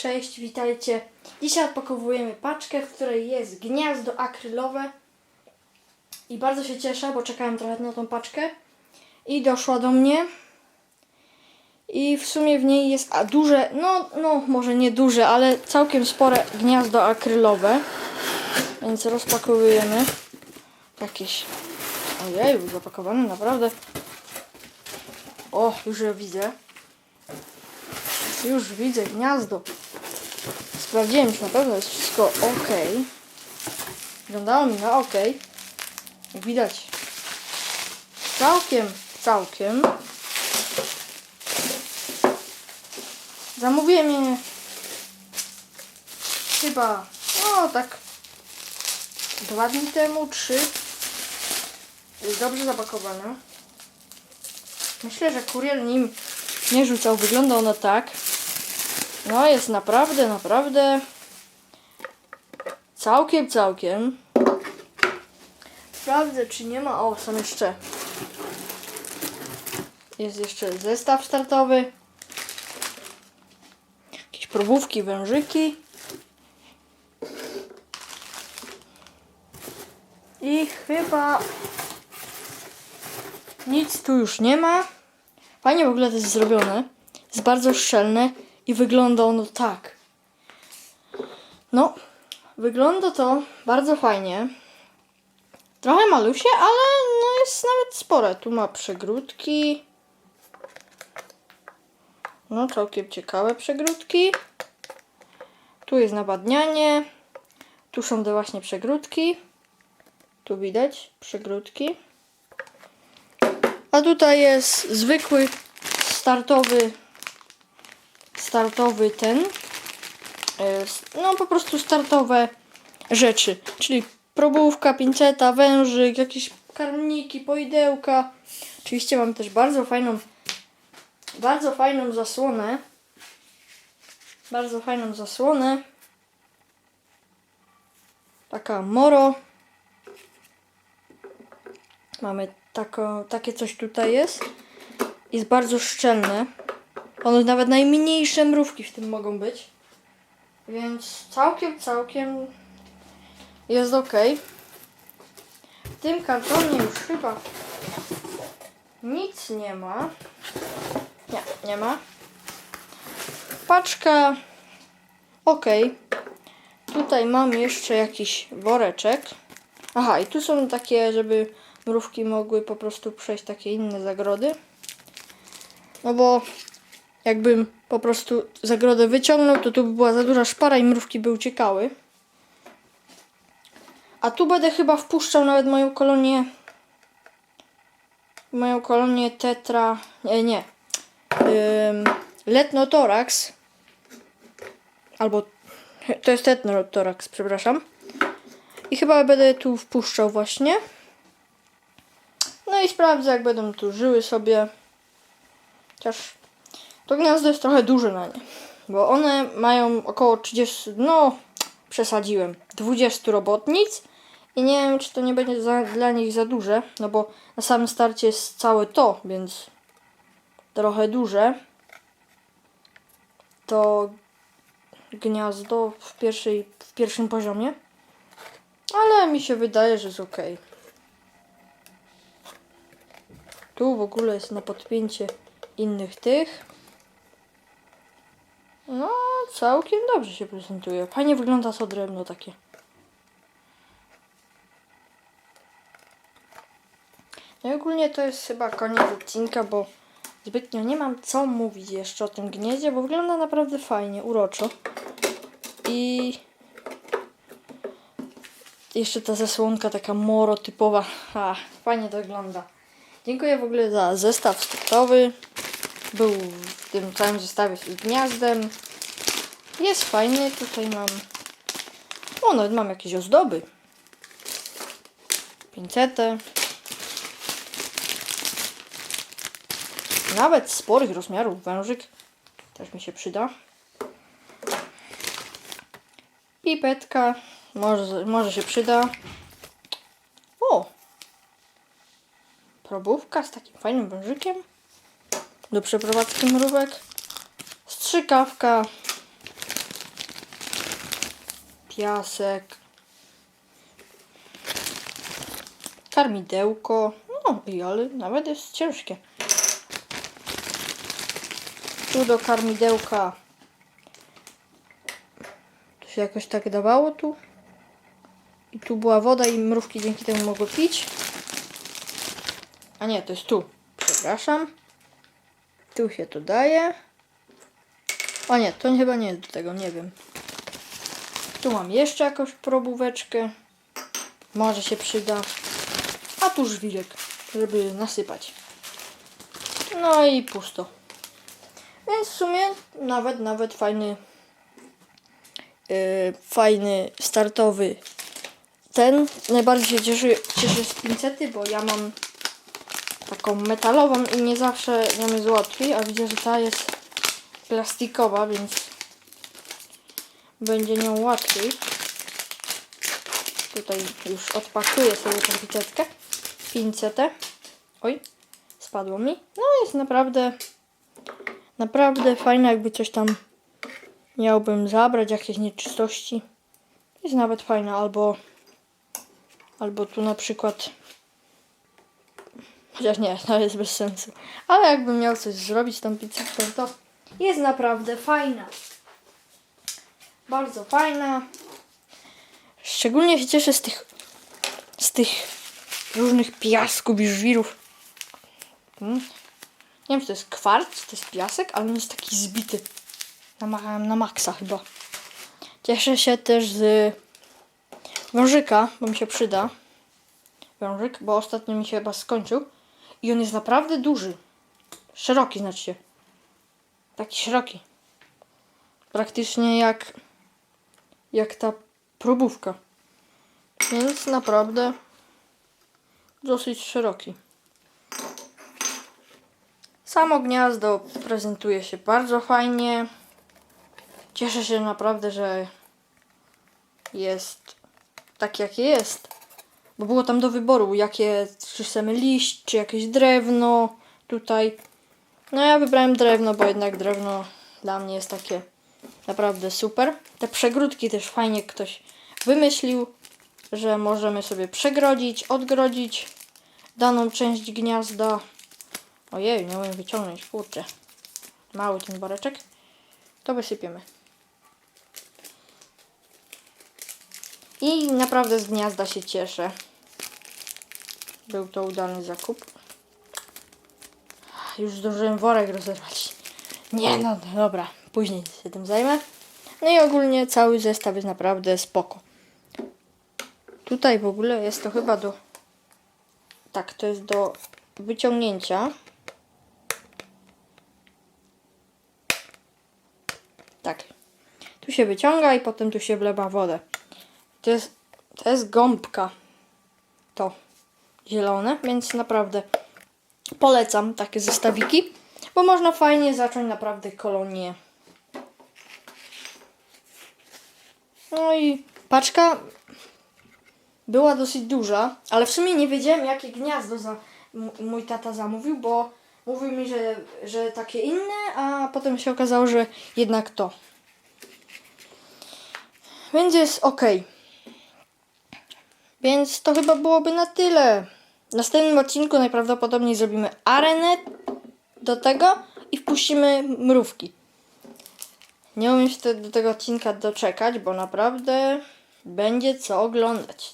Cześć, witajcie. Dzisiaj odpakowujemy paczkę, w której jest gniazdo akrylowe. I bardzo się cieszę, bo czekałem trochę na tą paczkę. I doszła do mnie. I w sumie w niej jest a duże, no, no może nie duże, ale całkiem spore gniazdo akrylowe. Więc rozpakowujemy. Jakieś... Ojej, zapakowane naprawdę. O, już je widzę. Już widzę gniazdo. Sprawdziłem, czy na pewno jest wszystko ok. Wyglądało mi na ok. Jak widać, całkiem, całkiem. Zamówiłem je chyba, no tak, dwa dni temu, trzy. Dobrze zapakowane. Myślę, że kurier nim nie rzucał. Wygląda ono tak. No jest naprawdę, naprawdę całkiem, całkiem. Sprawdzę, czy nie ma. O, są jeszcze. Jest jeszcze zestaw startowy. Jakieś probówki, wężyki. I chyba nic tu już nie ma. Fajnie w ogóle to jest zrobione. Jest bardzo szczelne i wygląda ono tak. No, wygląda to bardzo fajnie. Trochę malusie, ale no jest nawet spore. Tu ma przegródki. No, całkiem ciekawe przegródki. Tu jest nawadnianie. Tu są te właśnie przegródki. Tu widać przegródki. A tutaj jest zwykły startowy startowy ten e, no po prostu startowe rzeczy, czyli probówka, pinceta, wężyk, jakieś karmniki, poidełka. Oczywiście mam też bardzo fajną bardzo fajną zasłonę. Bardzo fajną zasłonę. Taka moro. Mamy takie coś tutaj jest. Jest bardzo szczelne. One nawet najmniejsze mrówki w tym mogą być. Więc całkiem, całkiem jest ok. W tym kartonie już chyba nic nie ma. Nie, nie ma. Paczka ok. Tutaj mam jeszcze jakiś woreczek. Aha, i tu są takie, żeby mrówki mogły po prostu przejść takie inne zagrody. No bo jakbym po prostu zagrodę wyciągnął, to tu by była za duża szpara i mrówki by uciekały. A tu będę chyba wpuszczał nawet moją kolonię. Moją kolonię tetra. Nie, nie. Ym, letnotorax. Albo. To jest tetnotorax, przepraszam. I chyba będę tu wpuszczał właśnie. No i sprawdzę, jak będą tu żyły sobie. Chociaż to gniazdo jest trochę duże na nie. Bo one mają około 30, no przesadziłem, 20 robotnic. I nie wiem, czy to nie będzie za, dla nich za duże. No bo na samym starcie jest całe to, więc trochę duże. To gniazdo w, pierwszej, w pierwszym poziomie. Ale mi się wydaje, że jest ok. Tu w ogóle jest na podpięcie innych tych. No, całkiem dobrze się prezentuje. Fajnie wygląda to drewno takie. No i ogólnie to jest chyba koniec odcinka, bo zbytnio nie mam co mówić jeszcze o tym gnieździe, bo wygląda naprawdę fajnie, uroczo. I jeszcze ta zasłonka taka moro typowa. Ha, fajnie to wygląda. Dziękuję w ogóle za zestaw startowy. Był w tym całym zestawie z gniazdem. Jest fajny. Tutaj mam. O, nawet mam jakieś ozdoby. Pincetę. Nawet sporych rozmiarów wężyk. Też mi się przyda. Pipetka. Może, może się przyda. O! Probówka z takim fajnym wężykiem. Do przeprowadzki mrówek. Strzykawka. piasek, karmidełko. No i ale nawet jest ciężkie. Tu do karmidełka to się jakoś tak dawało tu. I tu była woda i mrówki dzięki temu mogły pić. A nie, to jest tu. Przepraszam. Tu się to daje. O nie, to chyba nie jest do tego, nie wiem. Tu mam jeszcze jakąś probóweczkę. Może się przyda. A tu żwirek, żeby nasypać. No i pusto. Więc w sumie nawet, nawet fajny, yy, fajny startowy ten. Najbardziej się cieszy, cieszę z pincety, bo ja mam taką metalową i nie zawsze nią jest łatwiej, a widzę, że ta jest plastikowa, więc będzie nią łatwiej. Tutaj już odpakuję sobie tę pincetkę. Pincetę. Oj, spadło mi. No jest naprawdę naprawdę fajne, jakby coś tam miałbym zabrać, jakieś nieczystości. Jest nawet fajna, albo albo tu na przykład chociaż nie, to jest bez sensu. Ale jakbym miał coś zrobić tą pizzą, to jest naprawdę fajna. Bardzo fajna. Szczególnie się cieszę z tych z tych różnych piasków i żwirów. Mm. Nie wiem, czy to jest kwarc, to jest piasek, ale on jest taki zbity. Na, ma- na maksa chyba. Cieszę się też z wężyka, bo mi się przyda. Wężyk, bo ostatnio mi się chyba skończył. I on jest naprawdę duży. Szeroki znaczy się. Taki szeroki. Praktycznie jak jak ta probówka. Więc naprawdę dosyć szeroki. Samo gniazdo prezentuje się bardzo fajnie. Cieszę się naprawdę, że jest tak jakie jest. Bo było tam do wyboru, jakie czy chcemy liść, czy jakieś drewno tutaj. No ja wybrałem drewno, bo jednak drewno dla mnie jest takie naprawdę super. Te przegródki też fajnie ktoś wymyślił, że możemy sobie przegrodzić, odgrodzić daną część gniazda. Ojej, nie umiem wyciągnąć, kurczę. Mały ten woreczek. To wysypiemy. I naprawdę z gniazda się cieszę. Był to udany zakup. Już zdążyłem worek rozerwać. Nie no, dobra, później się tym zajmę. No i ogólnie cały zestaw jest naprawdę spoko. Tutaj w ogóle jest to chyba do... Tak, to jest do wyciągnięcia. Tak. Tu się wyciąga i potem tu się wlewa wodę. To jest, to jest gąbka. To zielone, więc naprawdę polecam takie zestawiki, bo można fajnie zacząć naprawdę kolonię. No i paczka była dosyć duża, ale w sumie nie wiedziałem jakie gniazdo za, mój tata zamówił, bo mówił mi, że, że takie inne, a potem się okazało, że jednak to. Więc jest ok. Więc to chyba byłoby na tyle. W następnym odcinku najprawdopodobniej zrobimy arenę do tego i wpuścimy mrówki. Nie umiem się do tego odcinka doczekać, bo naprawdę będzie co oglądać.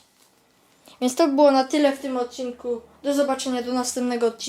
Więc to było na tyle w tym odcinku. Do zobaczenia do następnego odcinka.